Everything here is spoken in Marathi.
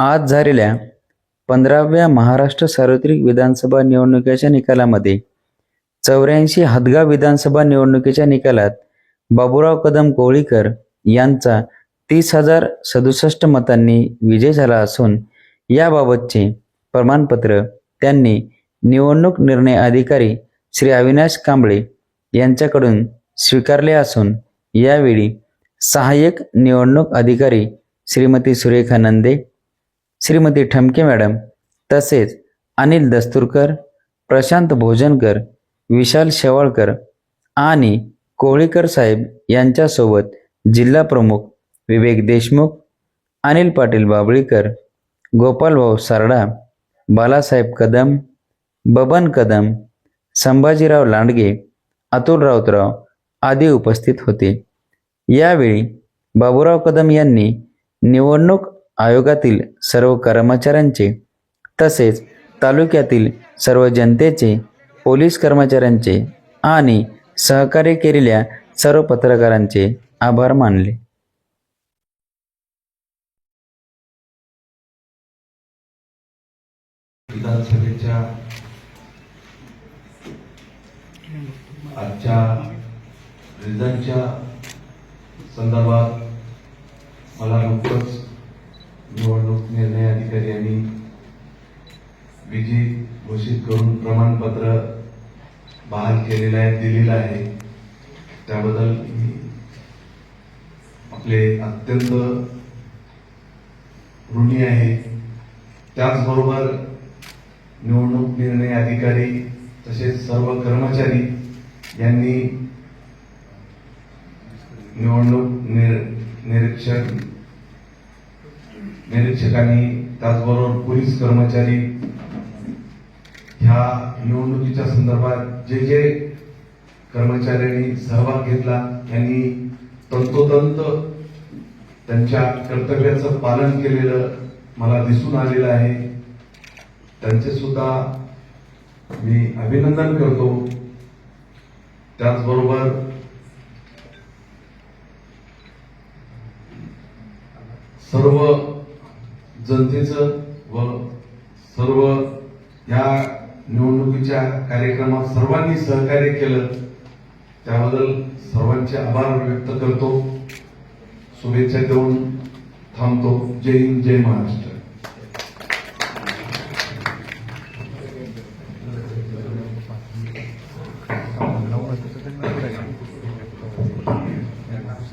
आज झालेल्या पंधराव्या महाराष्ट्र सार्वत्रिक विधानसभा निवडणुकीच्या निकालामध्ये चौऱ्याऐंशी हदगाव विधानसभा निवडणुकीच्या निकालात बाबूराव कदम कोळीकर यांचा तीस हजार सदुसष्ट मतांनी विजय झाला असून याबाबतचे प्रमाणपत्र त्यांनी निवडणूक निर्णय अधिकारी श्री अविनाश कांबळे यांच्याकडून स्वीकारले असून यावेळी सहाय्यक निवडणूक अधिकारी श्रीमती सुरेखा नंदे श्रीमती ठमके मॅडम तसेच अनिल दस्तुरकर प्रशांत भोजनकर विशाल शेवाळकर आणि कोळीकर साहेब यांच्यासोबत जिल्हा प्रमुख विवेक देशमुख अनिल पाटील बाबळीकर गोपालभाऊ सारडा बालासाहेब कदम बबन कदम संभाजीराव लांडगे अतुल राऊतराव आदी उपस्थित होते. यावेळी बाबूराव कदम यांनी निवडणूक आयोगातील सर्व कर्मचाऱ्यांचे तसेच तालुक्यातील सर्व जनतेचे पोलीस कर्मचाऱ्यांचे आणि सहकार्य केलेल्या सर्व पत्रकारांचे आभार मानले. विधानसभेच्या आजच्या रिझल्टच्या संदर्भात मला नुकतंच निवडणूक निर्णय अधिकारी यांनी विजय घोषित करून प्रमाणपत्र बहाल केलेलं आहे दिलेलं आहे. त्याबद्दल मी आपले अत्यंत ऋणी आहे. त्याचबरोबर निवडणूक निर्णय अधिकारी तसेच सर्व कर्मचारी यांनी निवडणूक निर- निरीक्षक निरीक्षकांनी त्याचबरोबर पोलीस कर्मचारी ह्या निवडणुकीच्या संदर्भात जे जे कर्मचाऱ्यांनी सहभाग घेतला त्यांनी तंतोतंत त्यांच्या कर्तव्याचं पालन केलेलं मला दिसून आलेलं आहे. त्यांचे सुद्धा मी अभिनंदन करतो. त्याचबरोबर सर्व जनतेचं व सर्व या निवडणुकीच्या कार्यक्रमात सर्वांनी सहकार्य केलं त्याबद्दल सर्वांचे आभार व्यक्त करतो. शुभेच्छा देऊन थांबतो. जय हिंद जय महाराष्ट्र.